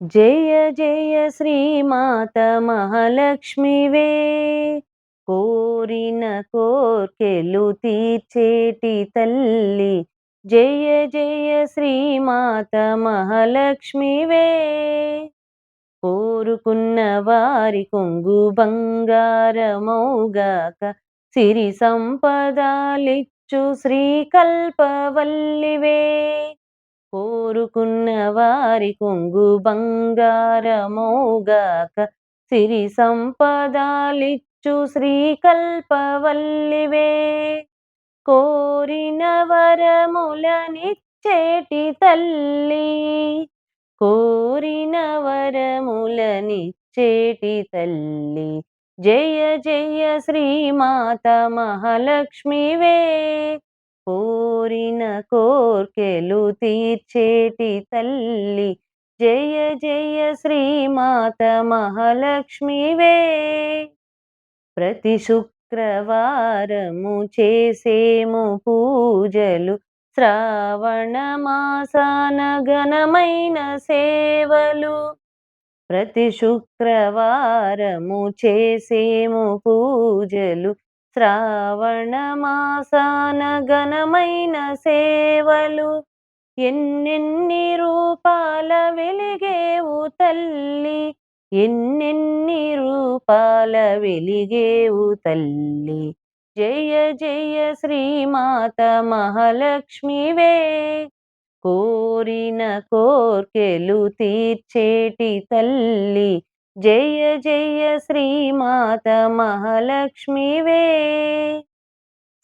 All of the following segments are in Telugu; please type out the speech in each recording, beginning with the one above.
జయ జయ శ్రీమాత మహాలక్ష్మివే కోరిన కోర్కెలు తీర్చేటి తల్లి. జయ జయ శ్రీమాత మహాలక్ష్మివే కోరుకున్న వారి కొంగు బంగారమౌగాక సిరి సంపదాలిచ్చు శ్రీకల్పవల్లివే. కోరుకున్న వారి కొంగు బంగారమోగాక సిరి సంపదాలిచ్చు శ్రీకల్పవల్లివే. కోరిన వరములనిచ్చేటి తల్లి కోరిన వరములనిచ్చేటి తల్లి జయ జయ శ్రీమాత మహాలక్ష్మివే. కోరిన కోర్కెలు తీర్చేటి తల్లి. జయ జయ శ్రీమాత మహాలక్ష్మివే. ప్రతి శుక్రవారము చేసేము పూజలు. శ్రావణ మాసాన ఘనమైన సేవలు. ప్రతి శుక్రవారము చేసేము పూజలు. శ్రావణమాసాన ఘనమైన సేవలు ఎన్నెన్ని రూపాల వెలిగేవు తల్లి? ఎన్నెన్ని రూపాల వెలిగేవు తల్లి? జయ జయ శ్రీమాత మహాలక్ష్మివే కోరిన కోర్కెలు తీర్చేటి తల్లి జయ జయ శ్రీమాత మహాలక్ష్మివే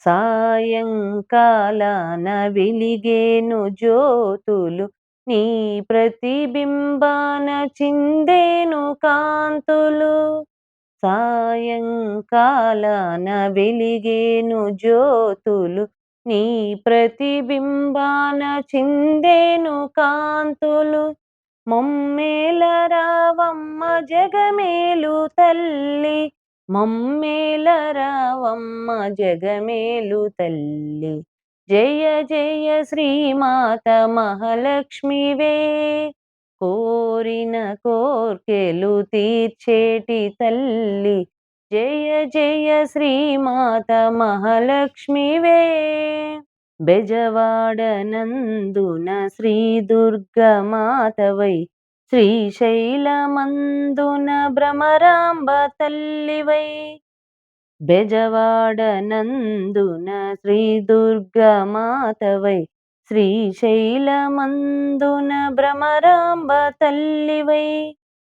సాయంకాలాన వెలిగేను జ్యోతులు నీ ప్రతిబింబాన చిందేను కాంతులు. సాయంకాలాన వెలిగేను జ్యోతులు నీ ప్రతిబింబాన చిందేను కాంతులు. మమ్మేలరా జగమేలు తల్లి మమ్మేల రావమ్మ జగమేలు తల్లి. జయ జయ శ్రీమాత మహాలక్ష్మివే కోరిన కోర్కెలు తీర్చేటి తల్లి. జయ జయ శ్రీమాత మహాలక్ష్మివే బెజవాడ నందున శ్రీ దుర్గమాతవై శ్రీశైలమందున భ్రమరాంబ తల్లివై బెజవాడ నందున శ్రీ దుర్గమాతవై శ్రీశైలమందున భ్రమరాంబ తల్లివై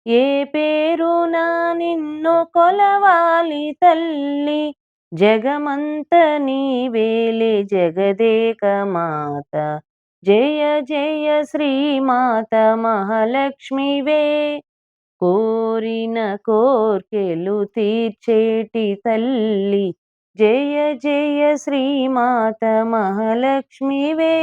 ఏ పేరున నిన్ను కొలవాలి తల్లి జగమంత నీవేలే జగదేక మాత జయ జయ శ్రీమాత మహాలక్ష్మివే. కోరిన కోర్కెలు తీర్చేటి తల్లి జయ జయ శ్రీమాత మహాలక్ష్మివే.